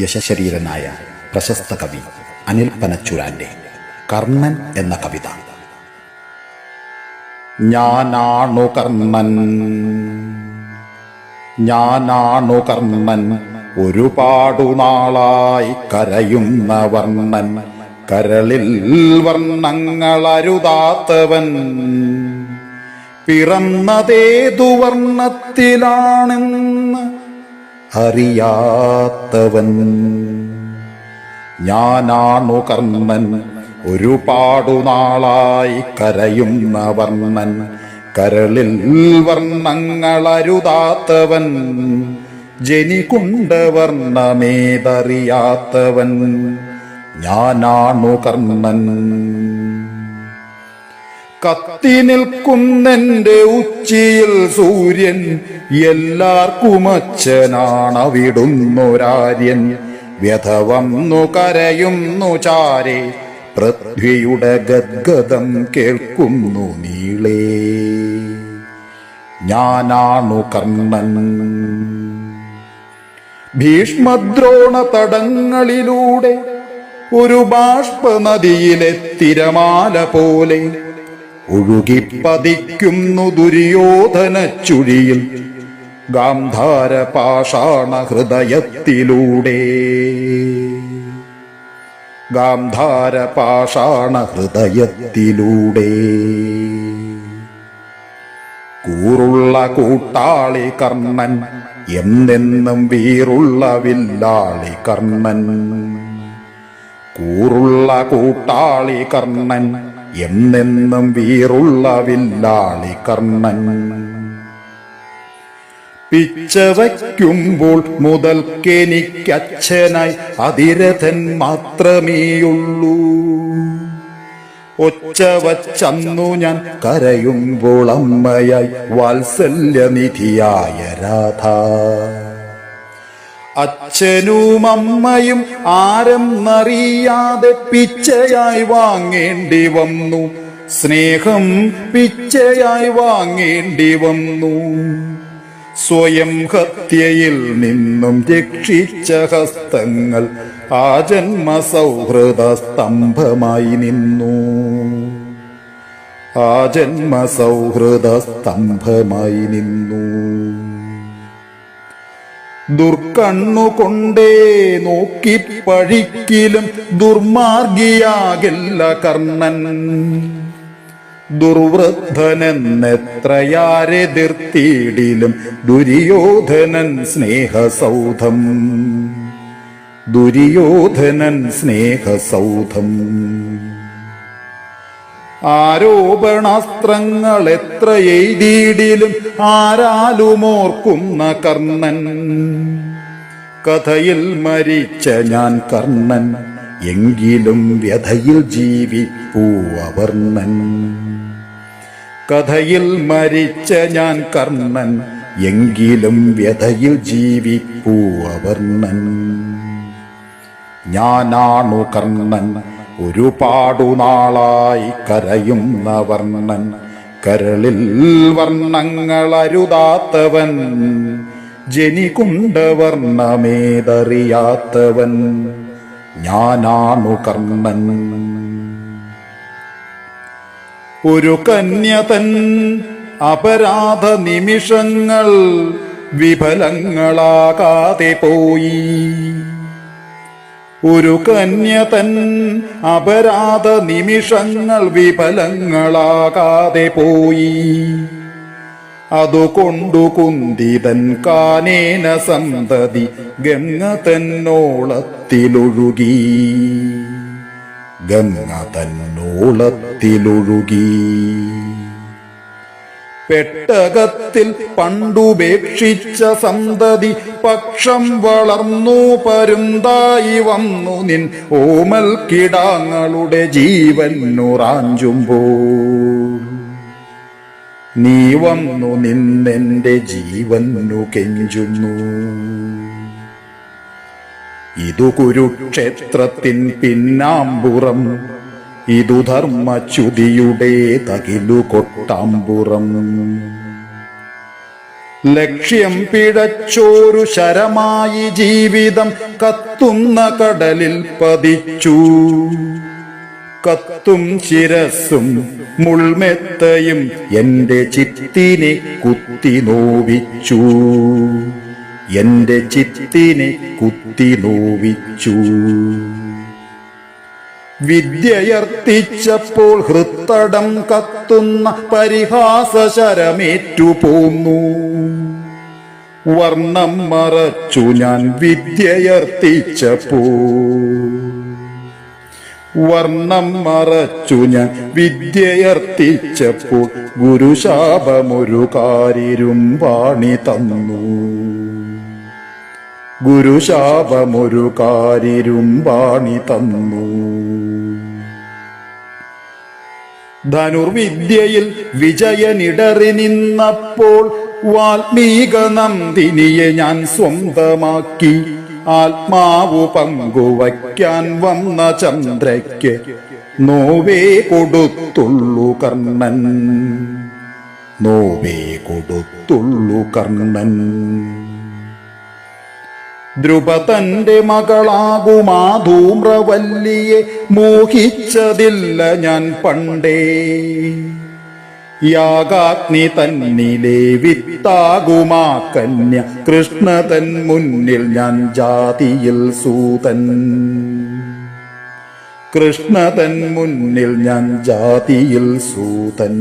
യശശരീരനായ പ്രശസ്ത കവി അനിൽ പനച്ചുരാന്റെ കർണൻ എന്ന കവിത. ഞാനാണു കർണൻ. ഞാനാണു കർണൻ. ഒരുപാടു നാളായി കരയുന്ന വർണൻ. കരളിൽ വർണങ്ങളരുതാത്തവൻ. പിറന്നതേതു വർണത്തിലാണെന്ന് അറിയാത്തവൻ. ഞാനാണു കർണൻ ഒരുപാടു നാളായി കരയുന്ന വർണൻ. കരളിൽ വർണങ്ങളരുതാത്തവൻ ജനികുണ്ട വർണമേതറിയാത്തവൻ. ഞാനാണു കർണൻ. കത്തി നിൽക്കുന്നെന്റെ ഉച്ചിയിൽ സൂര്യൻ എല്ലാർക്കുമച്ചനാണവിടുന്നൊരാര്യൻ വ്യഥ വ്യഥവന്നു കരയുന്നു ചാരെ പൃഥ്വിയുടെ ഗദ്ഗതം കേൾക്കുന്നു നീളേ. ഞാനാണു കർണൻ. ഭീഷ്മദ്രോണ തടങ്ങളിലൂടെ ഒരു ബാഷ്പ നദിയിലെ തിരമാല പോലെ ഒഴുകിപ്പതിക്കുന്നു ദുര്യോധന ചുഴിയിൽ. ഗാന്ധാര പാഷാണ ഹൃദയത്തിലൂടെ. ഗാന്ധാര പാഷാണ ഹൃദയത്തിലൂടെ. കൂറുള്ള കൂട്ടാളി കർണൻ എന്നെന്നും വീറുള്ള വില്ലാളി കർണൻ. കൂറുള്ള കൂട്ടാളി കർണൻ എന്നെന്നും വീറുള്ള വില്ലാളി കർണൻ. പിച്ച വയ്ക്കുമ്പോൾ മുതൽക്കെനിക്കച്ഛനായി അതിരഥൻ മാത്രമേയുള്ളൂ. ഒച്ച വച്ചന്നു ഞാൻ കരയുമ്പോൾ അമ്മയായി വാത്സല്യനിധിയായ രാധ. അച്ഛനും അമ്മയും ആരെന്നറിയാതെ പിച്ചയായി വാങ്ങേണ്ടി വന്നു. സ്നേഹം പിച്ചയായി വാങ്ങേണ്ടി വന്നു. സ്വയം ഹത്യയിൽ നിന്നും രക്ഷിച്ച ഹസ്തങ്ങൾ ആ ജന്മ സൗഹൃദ സ്തംഭമായി നിന്നു. ആ ജന്മ സൗഹൃദ സ്തംഭമായി നിന്നു. ദുർക്കണ്ണുകൊണ്ടേ നോക്കി പഴിക്കിലും ദുർമാർഗിയാകില്ല കർണൻ. ദുർവൃദ്ധനെന്നെത്രയാരെതിർത്തിയിടിലും ദുര്യോധനൻ സ്നേഹസൗധം. ദുര്യോധനൻ സ്നേഹസൗധം. ആരോപണാസ്ത്രങ്ങൾ എത്ര എഴുതിയിടിലും ആരാലുമോർക്കുന്ന കർണൻ. കഥയിൽ മരിച്ച ഞാൻ കർണൻ എങ്കിലും വ്യഥയിൽ ജീവിപ്പൂ അവർണൻ കഥയിൽ മരിച്ച ഞാൻ കർണൻ എങ്കിലും വ്യഥയിൽ ജീവിപ്പൂ അവർണൻ ഞാനാണു കർണൻ ഒരുപാടു പാടുനാളായി കരയുന്ന വർണൻ കരളിൽ വർണങ്ങളരുതാത്തവൻ ജനികുണ്ട വർണമേതറിയാത്തവൻ ഞാനാണു കർണൻ ഒരു കന്യതൻ അപരാധ നിമിഷങ്ങൾ വിഫലങ്ങളാകാതെ പോയി. ഒരു കന്യതൻ അപരാധ നിമിഷങ്ങൾ വിഫലങ്ങളാകാതെ പോയി. അതുകൊണ്ടു കുന്തിതൻ കാനേന സന്തതി ഗംഗ തന്നോളത്തിലൊഴുകി. ഗംഗ തന്നോളത്തിലൊഴുകി. പെട്ടകത്തിൽ പണ്ടുപേക്ഷിച്ച സന്തതി പക്ഷം വളർന്നു പരുന്തായി വന്നു നിൻ ഓമൽ കിടാങ്ങളുടെ ജീവൻ നുറാഞ്ചുമ്പോ നീ വന്നു നിന്നെന്റെ ജീവന്നു കെഞ്ചുന്നു. ഇതു കുരുക്ഷേത്രത്തിൻ പിന്നാമ്പുറം ഇതു ധർമ്മച്യുതിയുടെ തകിലു കൊട്ടാമ്പുറം. ലക്ഷ്യം പിഴച്ചോരു ശരമായി ജീവിതം കത്തുന്ന കടലിൽ പതിച്ചു. കത്തും ശിരസും മുൾമെത്തയും എന്റെ ചിത്തിനെ കുത്തി നോവിച്ചു. എന്റെ ചിത്തിനെ കുത്തി നോവിച്ചു. വിദ്യയർത്തിച്ചപ്പോൾ ഹൃത്തടം കത്തുന്ന പരിഹാസശരമേറ്റു പോന്നു. വർണം മറച്ചു ഞാൻ വിദ്യയർത്തിച്ചപ്പോൾ. വർണം മറച്ചു ഞാൻ വിദ്യയർത്തിച്ചപ്പോൾ ഗുരുശാപമൊരു വാണി തന്നു. ഗുരുശാപമൊരു വാണി തന്നു. ധനുർവിദ്യയിൽ വിജയനിടറി നിന്നപ്പോൾ വാൽമീക നന്ദിനിയെ ഞാൻ സ്വന്തമാക്കി. ആത്മാവു പങ്കുവയ്ക്കാൻ വന്ന ചന്ദ്രയ്ക്ക് നോവേ കൊടുത്തുള്ളു കർണൻ. നോവേ കൊടുത്തുള്ളു കർണൻ. ദ്രുപതന്റെ മകളാകുമാ ധൂമ്രവല്ലിയെ മോഹിച്ചതില്ല ഞാൻ പണ്ടേ. യാഗാഗ്നി തന്നിലെ വിത്താകുമാ കന്യ കൃഷ്ണ തൻ മുന്നിൽ ഞാൻ ജാതിയിൽ സൂതൻ. കൃഷ്ണ തൻ മുന്നിൽ ഞാൻ ജാതിയിൽ സൂതൻ.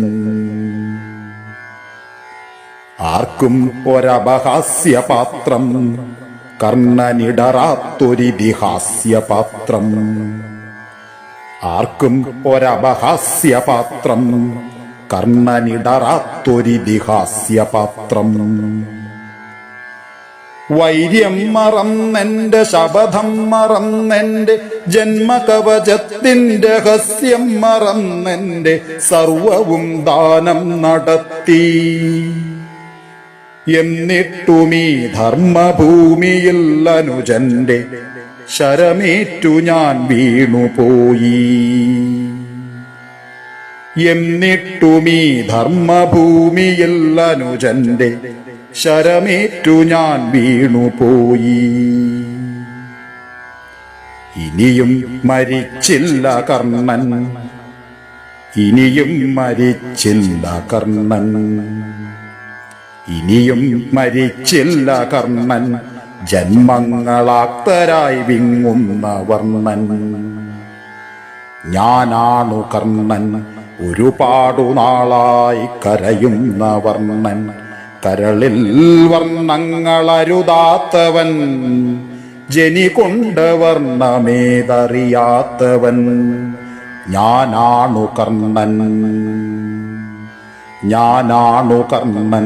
ആർക്കും ഒരപഹാസ്യപാത്രം കർണനിടറാത്തൊരിതിഹാസ്യപാത്രം. ആർക്കും ഒരപഹാസ്യപാത്രം. കർണനിടറാത്തൊരിതിഹാസ്യപാത്രം. വൈര്യം മറന്നെന്റെ ശപഥം മറന്നെന്റെ ജന്മകവചത്തിന്റെ രഹസ്യം മറന്നെന്റെ സർവവും ദാനം നടത്തി. എന്നിട്ടുമീ ധർമ്മഭൂമിയിൽ അനുജന്റെ ശരമേറ്റു ഞാൻ വീണുപോയി എന്നിട്ടുമീ ധർമ്മഭൂമിയിൽ അനുജന്റെ ശരമേറ്റു ഞാൻ വീണുപോയി ഇനിയും മരിച്ചില്ല കർണൻ. ഇനിയും മരിച്ചില്ല കർണൻ. ഇനിയും മരിച്ചില്ല കർണൻ. ജന്മങ്ങളാക്തരായി വിങ്ങുന്ന വർണൻ. ഞാനാണു കർണൻ. ഒരുപാടു നാളായി കരയുന്ന വർണൻ. കരളിൽ വർണങ്ങളരുതാത്തവൻ. ജനി കൊണ്ട് വർണമേതറിയാത്തവൻ. ഞാനാണു കർണൻ. ഞാനാണു കർണൻ